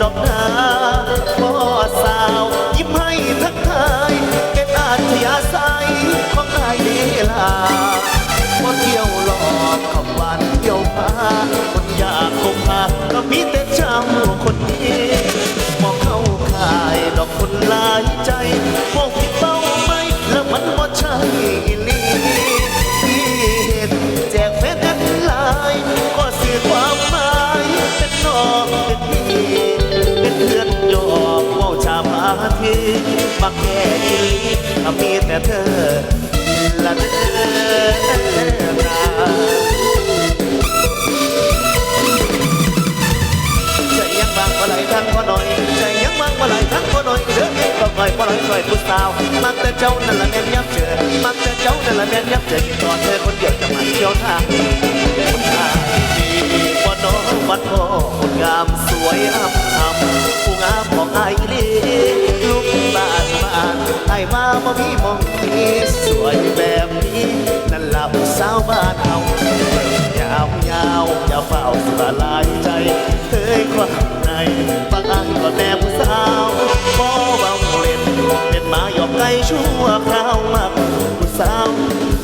ดอกนา มาแค่อีหลีถ้ามีแต่เธอละเด้อนาใจยังบางบ่ไหลทั้งบ่หน่อยใจยังบางบ่ไหลทั้งบ่หน่อยเด้อเก็บก็ค่อยบ่ไหลค่อยผู้สาวมักแต่เจ้านั่นละแม่นยับเจอมักแต่เจ้านั่นละแม่นยับเจอที่ตอนเธอคนเดียวจะมาเที่ยวทางคนทางดีบ่น้องบัดพ่อคนงามสวยอ้ำอ้ำผู้งามของอายอีหลีลูกบ้านบ้ายมาบ่มีมองที่สวยแบบนี้ นั่นล่ะผู้สาวบ้านเฮายาวยาวอย่าเฝ้าสลายใจเคยความในบางอันก็แม่ผู้สาวบ่เบาเล่นเป็นหมาหยอกไก่ชั่วคราวมากผู้สาว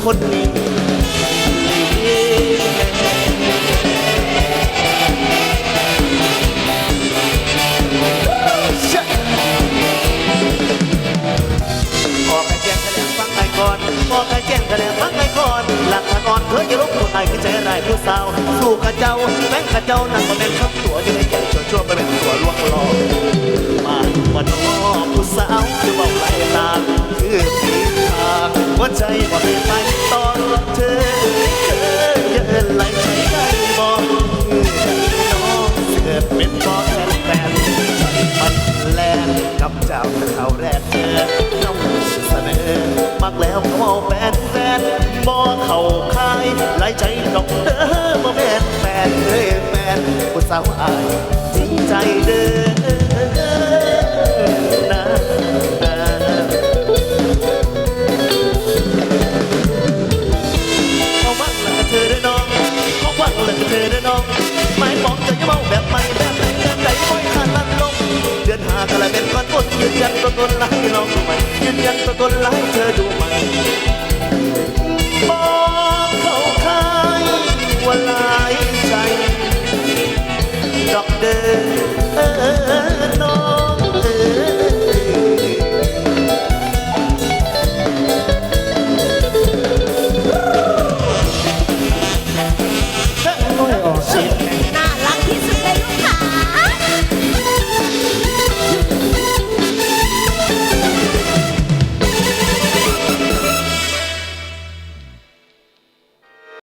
คนนี้ ผู้สาวสู้กับเจ้าแม่งกับเจ้านั่นก็เป็นคำตัวที่ในใจชั่วชั่วไปเป็นตัวลวงหลอกมาวันนอผู้สาวคือเบาไหลตาคือผีทางหัวใจบ่ให้ไปตอนเธอเธอเยินไหลใจได้บ่คือน้องเกิดเป็นพ่อแทนแฟนมันแลนกับเจ้าเขาแรกเจอน้องเสนอมักแล้วก็เอาแฟนแฟนบ่เข้าค่ายไหลใจดอกเด้อบ่แม่นแฟนเอ้ยแฟนผู้สาวอายจริงใจเด้อ